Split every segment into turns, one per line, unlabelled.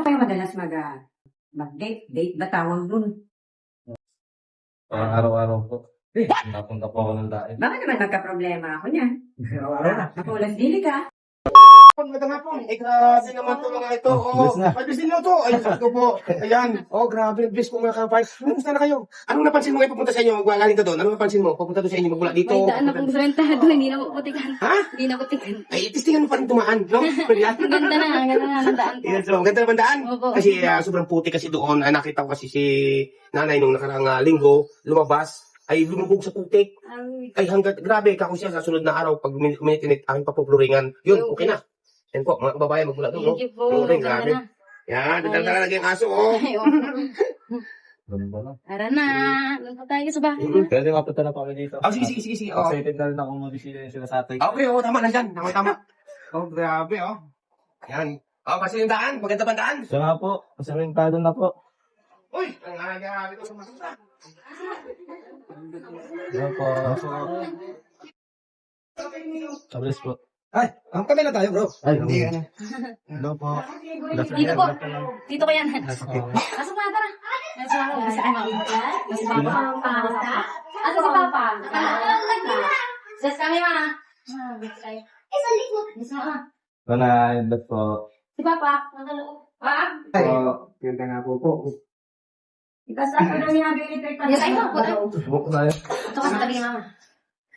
Paano kayo madalas mag, ah, mag-date? Date ba tawag dun?
Parang araw-araw po. Eh, napunta po ako ng dahil.
Baka naman magka-problema ako niyan. Araw-araw na. Napulas dili ka
hapon, magandang hapon. Eh, grabe naman to mga ito. Oh, ah, Pagbisin nyo to. Ay, sabi po. Ayan. Oh, grabe. Bis po mga kapay. Kumusta na kayo? Anong napansin mo ngayon pupunta sa inyo? Magwagaling ka doon. Anong napansin mo? Pupunta doon sa inyo, magmula dito.
May daan na kong ah. doon. Hindi na kutikan. Ha? Hindi na kutikan.
Ay, itistingan mo pa rin dumaan, no? Ang
ganda na. Ang ganda na ang daan
po. ang ganda na ang daan. Kasi uh, sobrang puti kasi doon. Uh, nakita ko kasi si nanay nung nakarang uh, linggo lumabas ay lumubog sa putik. Ay, hanggat, grabe, kako siya sa sunod na araw, pag minute-minute, aking papupluringan. Yun, okay na. Yan po, mga babae, magmula doon. Thank oh. you po. Oh, Thank grabe. Na. Yan, dadala lagi ang aso, oh. Ay, oh.
Ganda na.
Tara na. Doon po tayo sa bahay.
mm mapunta na pa kami dito.
Oh, sige, sige, sige. sige. Oh.
Excited na rin ako mabisita sila sa atin.
Okay, oh, tama na dyan. Tama, tama. oh, grabe, oh. Yan. Oh, ah, kasi yung daan. Maganda pa daan.
Siya nga po. Masarintado na po.
Uy, ang aga-aga ko sa masuta.
Yan po. Ah. Tablis po.
Ay, ang kami na tayo, bro.
Ay, hindi ka na. Ano. Hello po.
Dito po. Dito ko yan. Pasok na, tara. Nasa ako. Nasa ano? Nasa pa, Ano si papa? Just kami, ma.
Isang likod. Nasa ako. Wala, ibat po.
Si papa, nakaloob. Pa?
Ay, ganda nga po po.
Itas ako na niya, binitrate Yes, ay, po. Subok tayo. Ito ka sa tabi, ni mama.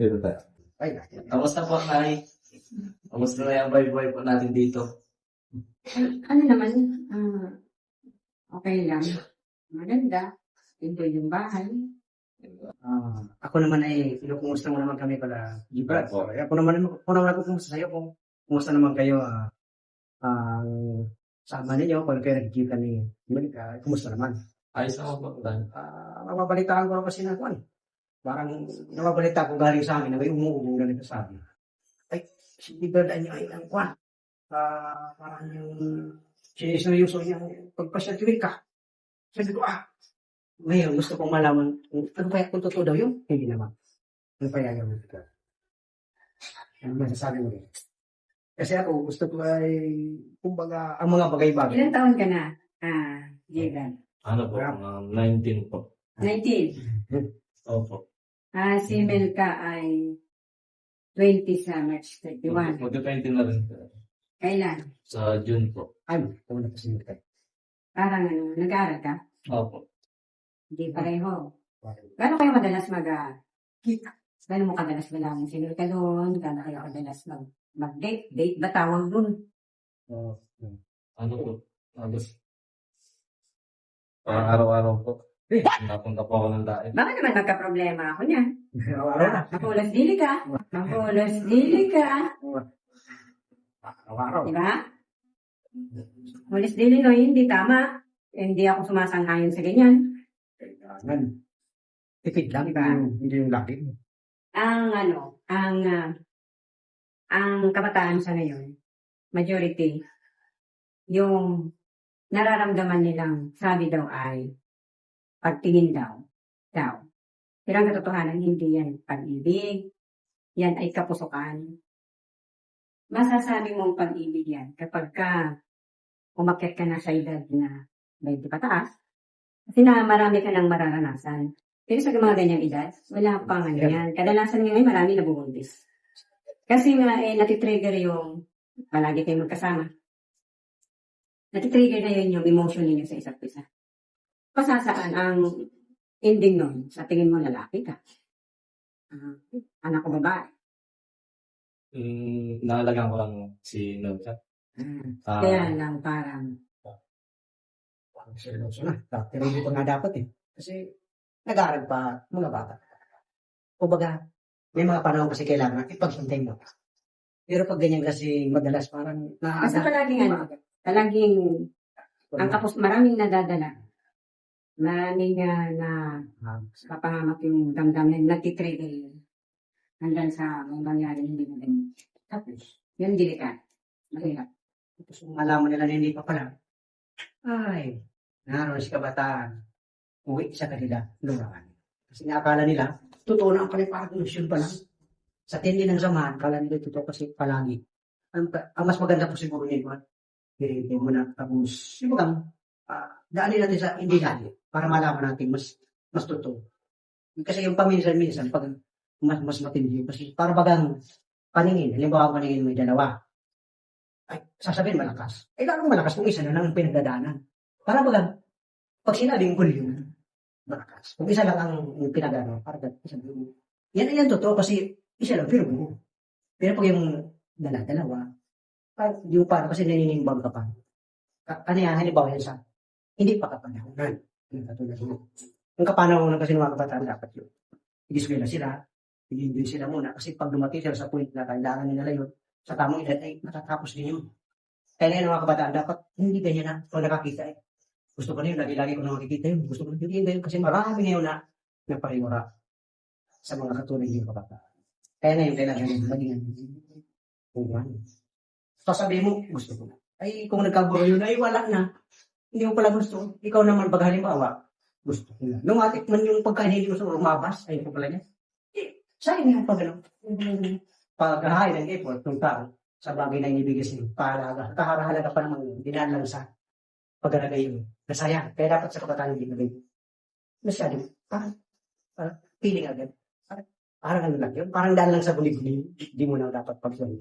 Dito tayo.
Ay, nakita. Kamusta po, Mari? Kamusta na yung vibe-vibe po natin dito?
ano naman, ah, okay lang. Maganda. Ito yung bahay.
Ah, ako naman ay kinukumusta mo naman kami pala. Iba. Opo. Sorry. Ako naman ako naman ako kumusta sa'yo kung kumusta naman kayo ah ang sama ninyo kung ano kayo nagkikita ni Monica, kumusta naman? Ayos ako po, Dan. Ah, mababalitaan ko lang kasi na kuan. Parang nababalita ko galing sa amin na may umuubong ganito sa amin sinibadaan niya ay ang kwan. Uh, parang yung so niya pagpasyatuloy ka. Sabi ko, ah, ngayon gusto kong malaman ano kaya kung totoo daw yun? Hindi naman. Ano kaya gawin ko? Ano masasabi mo rin? Kasi ako, gusto ko ay, kumbaga, ang mga bagay-bagay.
Ilang taon ka na, ah, Jagan?
Ano po, um, 19 ah, po.
19?
Opo.
Ah, si Melka ay 20 sa March 31.
Magka-20 na rin. Kailan? Sa June po.
Ay, tama na kasi tayo.
Parang ano, nag-aaral ka? Opo. Hindi pareho. Gano'n kayo madalas mag... Uh, Gano'n mo kadalas ba lang sinur ka doon? Gano'n kayo kadalas mag, mag-date? Date ba tawag doon? Uh,
ah, ano po? Halos. Ah, Parang araw-araw po. Eh, napunta po ako ng dahil.
Baka naman magka-problema ako niyan. Araw-araw. Mapulos dili ka. Mapulos dili ka.
Araw-araw.
Diba? Mapulos dili no, hindi tama. Hindi ako sumasang-ayon sa ganyan.
Kailangan. Tipid lang, diba? Hindi yung laki.
Ang ano, ang uh, ang kabataan sa ngayon, majority, yung nararamdaman nilang sabi daw ay pagtingin daw. Daw. Pero ang katotohanan, hindi yan pag-ibig. Yan ay kapusukan. Masasabi mong pag-ibig yan kapag ka umakit ka na sa edad na 20 pataas, kasi na marami ka nang mararanasan. Pero sa mga ganyang edad, wala pa nga yan. Kadalasan ngayon, marami na bubundis. Kasi nga, eh, natitrigger yung palagi kayong magkasama. Natitrigger na yun yung emotion ninyo sa isa't isa pasasaan ang ending nun? Sa tingin mo lalaki ka? Ah, anak ko babae?
Mm, nahalagaan ko lang si Nobsa.
Ah, Ah, kaya lang parang,
Parang seryoso na. Dati rin dito nga dapat eh. Kasi nag-aaral pa mga bata. Kumbaga, may mga panahon kasi kailangan ipaghintay mo. Pero pag ganyan kasi madalas parang
Kasi palaging ano, palaging ang kapos, maraming nadadala Marami nga na kapahamak yung damdamin, nagtitrigger yun. Hanggang sa may mangyari hindi na ganyan. Tapos, yun dilikat. Mahirap.
Tapos kung malaman nila na hindi pa pala, ay, naroon si kabataan. Uwi sa kanila, lumakan. Kasi naakala nila, totoo na ang palipagulusyon pa lang. Sa tindi ng samahan, kala nila totoo kasi palagi. Ang, ang mas maganda po siguro yun, Hirintin mo na, tapos, siguro kang, ah, daanin natin sa hindi dali para malaman natin mas mas totoo. Kasi yung paminsan-minsan, pag mas, mas matindi yun. Kasi para bagang paningin, halimbawa paningin mo yung dalawa, ay, sasabihin malakas. Eh, lalong malakas kung isa na lang ang pinagdadaanan. Para bagang, pag sinabing gulyo, malakas. Kung isa lang ang pinagdadaanan, para bagang, isa lang. Yan, yan totoo kasi isa lang, pero buo. Pero pag yung dala, dalawa, ay, di mo paano kasi naninimbang ka pa. Ano yan, halimbawa yan sa hindi pa kapanahonan. Yung katulad mo. Yung kapanahonan kasi ng mga kabataan dapat yun. I-display na sila, i-enjoy sila muna. Kasi pag dumating sila sa point na kailangan nila yun, sa tamang edad ay matatapos din yun. Kaya ngayon mga kabataan, dapat hindi ganyan na kung nakakita eh. Gusto ko na yun, lagi-lagi ko na makikita yun. Gusto ko na yun, yun kasi marami ngayon na napahimura sa mga katulad ng kabataan. Kaya na yun, kailangan yun, maging kung ano. So sabi mo, gusto ko na. Ay, kung nagkaguro yun, ay wala na. Hindi mo pala gusto. Ikaw naman pag halimbawa, gusto ko na. Lumatik man yung pagkain hindi gusto mo umabas, ayun ko pala niya. Eh, sa akin yung pag ano, paghahain ng effort ng tao sa bagay na inibigay sa pahalaga, kahalaga pa naman yun, dinaan sa paglalagay yun. Nasaya. Kaya dapat sa kabataan hindi nabay. Masyado. Parang, parang feeling agad. Parang, parang ano lang yun. Parang daan lang sa buli-buli. Hindi mo na dapat pagsabi.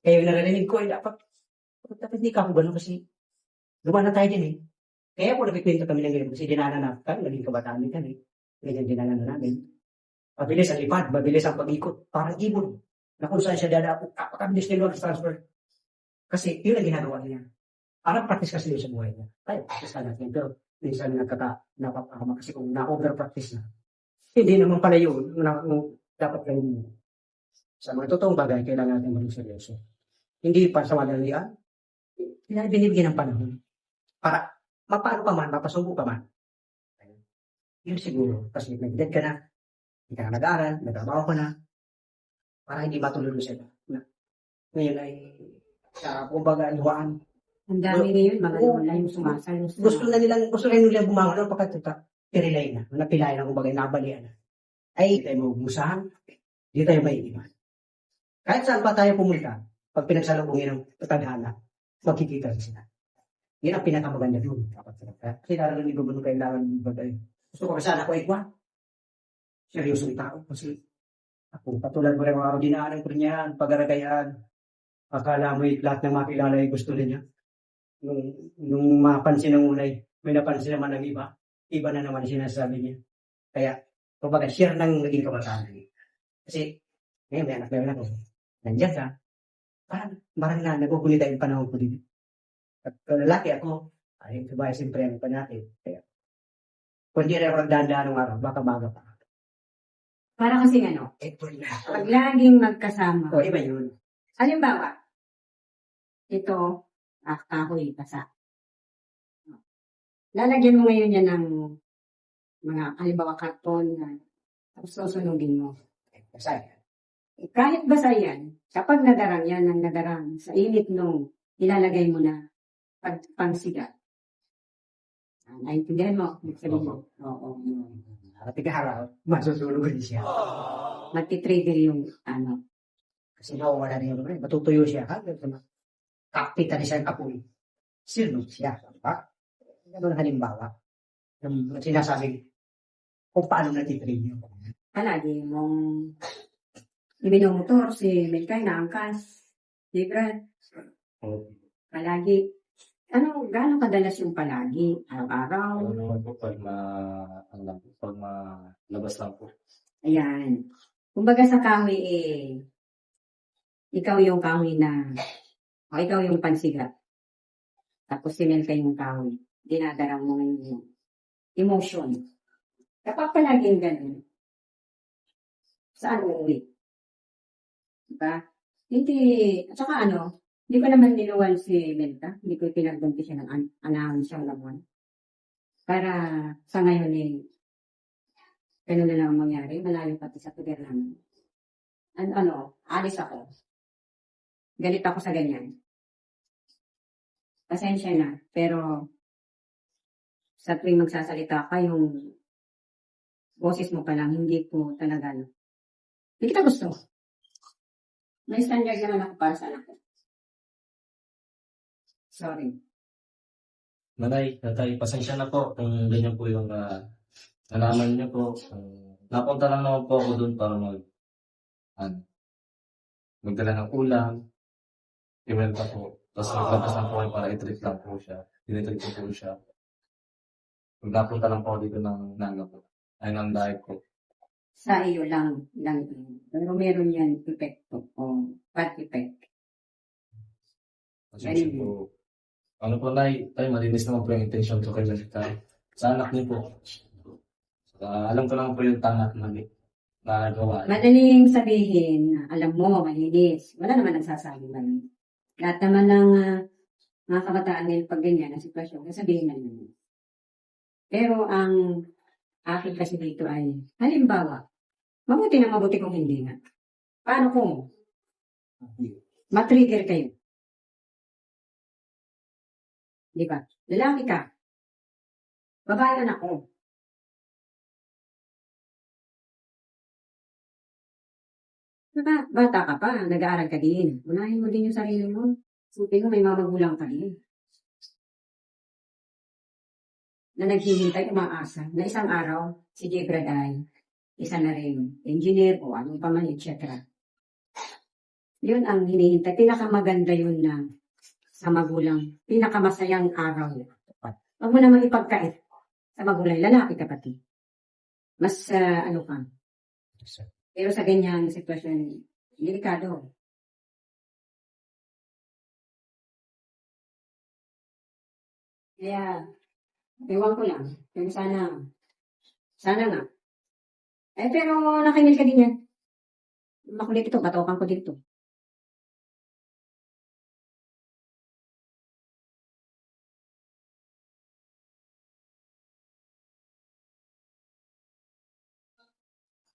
Kaya yung narinig ko ay eh, dapat, dapat hindi ka ako ganun kasi Lumaban na tayo din eh. Kaya po nagkikwento kami ng ganyan kasi dinana na naging kabataan eh. din kami. Ganyan dinana na namin. Mabilis ang lipad, mabilis ang pag-ikot, parang ibon na kung saan siya dadapo. Kapakabilis ni Lord transfer. Kasi yun ang ginagawa niya. Parang practice kasi yun sa buhay niya. Tayo, practice ka natin. Pero minsan nagkaka, napapakama kasi kung na overpractice na. Hindi naman pala yun, na, dapat kayo mo. Sa mga totoong bagay, kailangan natin maging seryoso. Hindi pa sa madalian, binibigyan ng panahon para mapaano pa man, mapasubo pa man. Yun siguro. Kasi nag-dead ka na, hindi ka na nag-aaral, nagtrabaho ka na, para hindi matulog mo sila. Na, ngayon ay, sa kumbaga, luhaan. Ang dami na yun, mga online sumasal. Gusto na nilang, gusto na nilang bumangon, pagkat pinilay na, napilay na, kumbaga, nabalian na. Ay, hindi tayo magusahan, hindi tayo maiiwan. Kahit saan pa tayo pumunta, pag pinagsalubungin ng tadhana, magkikita sila. Yan ang pinakamaganda doon. Dapat sa kaya. Kasi naroon ni Gubernur kailangan ng iba tayo. Gusto ko kasana ko ikwa. Seryoso yung tao. Kasi ako, patulad mo rin mga araw, ko rin yan, pagaragayaan. Akala mo yung lahat ng makilala yung gusto rin niya. Nung, nung mapansin ng unay, may napansin naman ng iba. Iba na naman sinasabi niya. Kaya, kumbaga, share nang naging kabataan. Kasi, ngayon may anak, may anak. Nandiyan ka, parang, parang na nagugulit ang panahon ko dito. At kung lalaki ako, ay sabay siyempre ang panatid. Kaya, kung di rin ang nagdandaan ng araw, baka maga pa. Para kasi ano, April na. pag laging magkasama, O, oh, iba yun. halimbawa, ito, ah, kahoy, basa. Lalagyan mo ngayon yan ng mga, halimbawa, karton na tapos susunugin mo. Kasi, eh, eh, Kahit basa yan, kapag nadarang yan ang nadarang, sa init nung ilalagay mo na pagpansikat. Ah, Naintindihan mo? Sabi mo? Oo. Tiga-araw, masusunog din siya. Ah. Magti-trigger yung ano. Kasi nawawala na yung lugar. Matutuyo siya. Ah, Kakpita na siya ng kapoy. Silog siya. Diba? Ganun halimbawa. Nung sinasasig, kung paano natitrigger. Palagi mong ibinomotor si Melkay na angkas. Libra. Palagi ano, gaano kadalas yung palagi? Araw-araw? Ano naman po pag ma, ano lang po, pag malabas lang po. Ayan. Kumbaga sa kahoy eh, ikaw yung kahoy na, o ikaw yung pansigat. Tapos sinenta yung kahoy. Dinadara mo yung emotion. Kapag palaging ganun, saan uuwi? Diba? Hindi, at saka ano, hindi ko naman niluwal si Melka. Hindi ko pinagbunti siya ng an- anahang siyang lamuan. Para sa ngayon eh, ganun na lang ang mangyari. Malayo pati sa poder namin. And ano, alis ako. Galit ako sa ganyan. Pasensya na. Pero sa tuwing magsasalita ka, yung boses mo pa lang, hindi po talaga, ano, hindi kita gusto. May standard naman ako para sa anak ko. Sorry. Nanay, tatay, pasensya na po kung ganyan po yung uh, nalaman niyo po. Uh, napunta lang naman po ako doon para mag, ano, magdala ng ulam. Imelta po. Tapos naglabas lang po kayo para i lang po siya. Dinitreat po po siya. Napunta lang po dito ng naga po. Ay, ng diet ko. Sa iyo lang, lang din. Pero meron yan epekto o bad effect. Pasensya Ganun. po. Ano po, Nay? Tay, malinis naman po yung intention ko kay Lalita. Sa anak niyo po. Ah, alam ko lang po yung tama at mali na gawa. Madaling ano sabihin, na alam mo, malinis. Wala naman nagsasabi ba yun? Lahat naman ng ah, mga kabataan ngayon pag ganyan ang sitwasyon, sasabihin na naman. Pero ang akin kasi dito ay, halimbawa, mabuti na mabuti kung hindi nga. Paano kung matrigger kayo? Di ba? Lalaki ka. Babae na ako. Oh. Diba? Bata ka pa, nag-aaral ka din. Unahin mo din yung sarili mo. Sabi ko, may mamagulang ka din. Na naghihintay, umaasa, na isang araw, si Jebra ay isa na rin, engineer o ano pa man, etc. Yun ang hinihintay. Pinakamaganda yun na sa magulang. Pinakamasayang araw niya. Huwag mo naman ipagkait sa magulang, lalaki kapatid. Mas uh, ano pa. Pero sa ganyan sitwasyon, delikado. Kaya, ewan ko lang. Pero sana, sana nga. Eh, pero nakinig ka din yan. Makulit ito, katokan ko dito.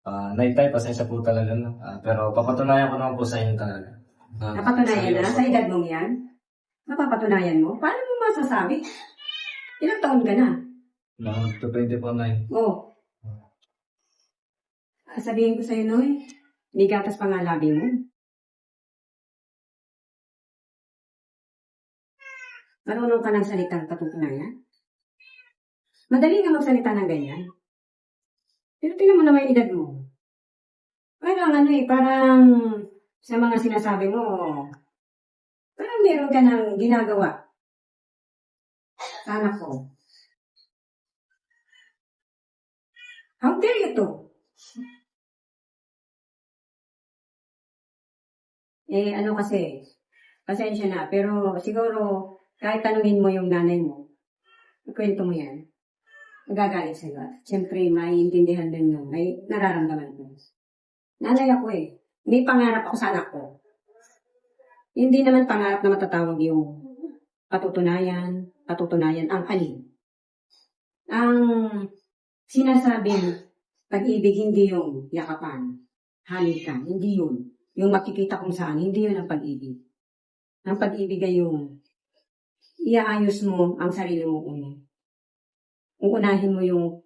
Uh, ah, nine time, pasensya po talaga na. Uh, pero papatunayan ko naman po sa inyo talaga. Uh, Napatunayan na? Sa edad mong yan? Napapatunayan mo? Paano mo masasabi? Ilang taon ka na? Mga 24 Oo. Oh. Ah, sabihin ko sa'yo, Noy, hindi gatas pa nga labi mo. Marunong ka ng salitang patutunayan? Madali nga magsalita ng ganyan. Pero tingnan mo naman yung edad mo parang ano eh, parang sa mga sinasabi mo, parang meron ka ng ginagawa. Sana ko. How dare you to? Eh, ano kasi, pasensya na, pero siguro, kahit tanungin mo yung nanay mo, ikwento mo yan, magagalit sa'yo. At siyempre, maiintindihan din yun, ay nararamdaman ko. Nanay ako eh. May pangarap ako sa anak ko. Hindi naman pangarap na matatawag yung patutunayan, patutunayan ang alin. Ang sinasabing pag-ibig hindi yung yakapan, halikan, hindi yun. Yung makikita kung saan, hindi yun ang pag-ibig. Ang pag-ibig ay yung iaayos mo ang sarili mo uno. Uunahin mo yung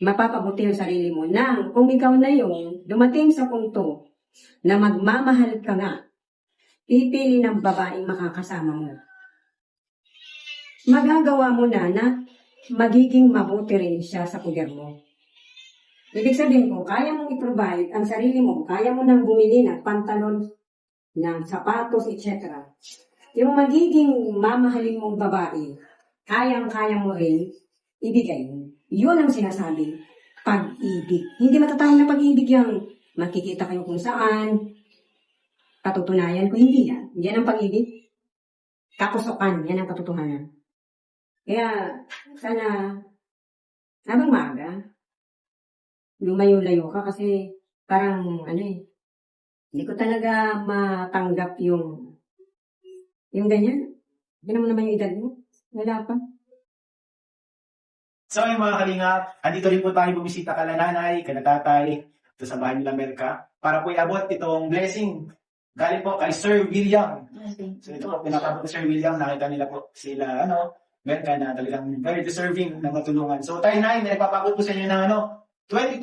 mapapabuti yung sarili mo nang kung ikaw na yung dumating sa punto na magmamahal ka nga, pipili ng babaeng makakasama mo. Magagawa mo na na magiging mabuti rin siya sa puder mo. Ibig sabihin ko, kaya mong i-provide ang sarili mo, kaya mo nang bumili ng pantalon, ng sapatos, etc. Yung magiging mamahalin mong babae, kayang-kaya mo rin ibig ibigay. Yun ang sinasabi, pag-ibig. Hindi matatahil ng pag-ibig yung makikita kayo kung saan, patutunayan ko, hindi yan. Yan ang pag-ibig. Kapusokan, yan ang katotohanan. Kaya, sana, habang maaga, lumayo-layo ka kasi parang, ano eh, hindi ko talaga matanggap yung, yung ganyan. Ganun mo naman yung edad mo. Wala pa. So ayun mga kalingap, andito rin po tayo bumisita kala nanay, kala tatay, ito sa bahay nila Merka, para po iabot itong blessing. Galing po kay Sir William. So ito po, pinakabot Sir William, nakita nila po sila, ano, Merka na talagang very deserving na matulungan. So tayo na, may nagpapakot po sa inyo ng ano, 22,000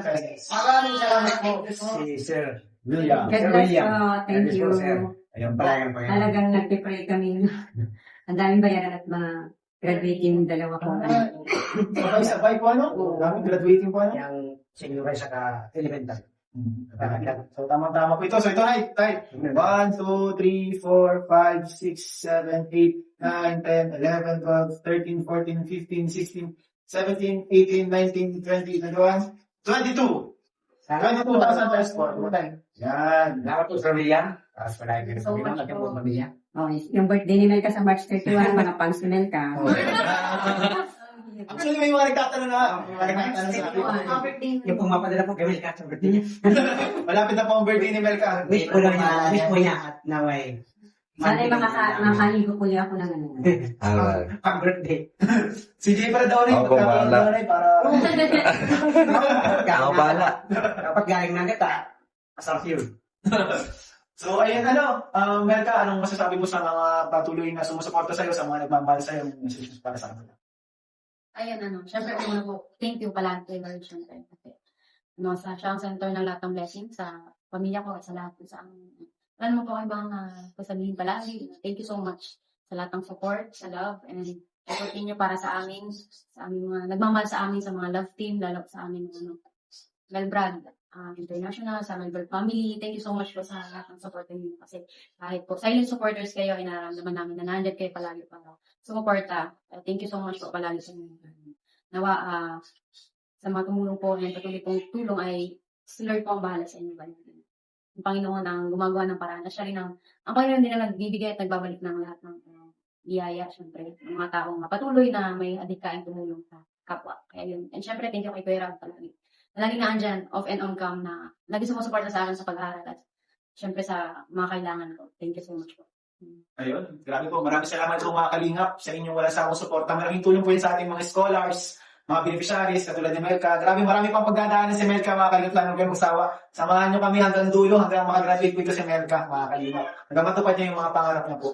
pesos. Maraming salamat po. Si Sir William. Sir William. Oh, thank you. Ayun, palagan po yan. Talagang nagpipray kami. Ang daming bayaran at mga Graduate yung dalawa ko. Sabay-sabay ah, po ano? Oo. Daming graduating po ano? Yung senior at saka elementary. Mm-hmm. So, tama-tama po ito. So, ito na, type. 1, 2, 3, 4, 5, 6, 7, 8, 9, 10, 11, 12, 13, 14, 15, 16, 17, 18, 19, 20, 21, 22. 22,000 pesos po. Yan. Dapat po sa Rian. Tapos pala yung pamilya. So much po. Pamilya. Oh, yung birthday ni Mel ka sa March 31, mga pang si Mel ka. Actually, may mga nagtatanong na. May mga nagtatanong sa Yung pumapadala po kay Melka sa birthday niya. Malapit na po ang birthday ni Melka. Wish ko lang na, wish ko niya at naway. Sana yung makaka makakahigo ko niya ako ng ano. Pang birthday. Si Jay para daw rin. Ako bahala. Ako bahala. Kapag galing na kita. asal yun. So, ayan, ano, um, Merka, anong masasabi mo sa mga patuloy na sumusuporta sa'yo, sa mga nagmamahal sa'yo, yung messages para sa kanila? Ayan, ano, syempre, una po, thank you pala kay Lord, syempre, kasi, no, sa siya ang center ng lahat ng blessing sa pamilya ko at sa lahat sa ang, ano mo po kayo bang uh, palagi, thank you so much sa lahat ng support, sa love, and support niyo para sa amin, sa amin mga, nagmamahal sa amin, sa mga love team, lalo sa amin, ano, well-brand, um, International, sa Melbourne family. Thank you so much po sa lahat ng support ninyo kasi kahit po silent supporters kayo ay nararamdaman namin na nandyan kayo palagi para sumuporta. Uh, thank you so much po palagi sa inyo. Nawa, uh, sa mga tumulong po ng patuloy pong tulong ay si Lord po ang bahala sa inyo. Ang Panginoon ang gumagawa ng paraan. At siya rin ang, ang Panginoon din ang nagbibigay at nagbabalik ng lahat ng uh, biyaya, syempre. Ng mga taong patuloy na may adikain tumulong sa kapwa. Kaya yun. And syempre, thank you kay Kuya Rab palagi lagi na andyan, off and on cam na lagi sumusuporta sa akin sa pag-aaral at syempre sa mga kailangan ko. Thank you so much po. Ayun, grabe po. Maraming salamat po mga kalingap sa inyong wala sa akong suporta. Maraming tulong po yun sa ating mga scholars, mga beneficiaries, katulad ni Melka. Grabe, marami pang pagdadaanan si Melka, mga kalingap, lalo kayong usawa. Samahan nyo kami hanggang dulo, hanggang makagraduate po ito si Melka, mga kalingap. Hanggang matupad niya yung mga pangarap niya po.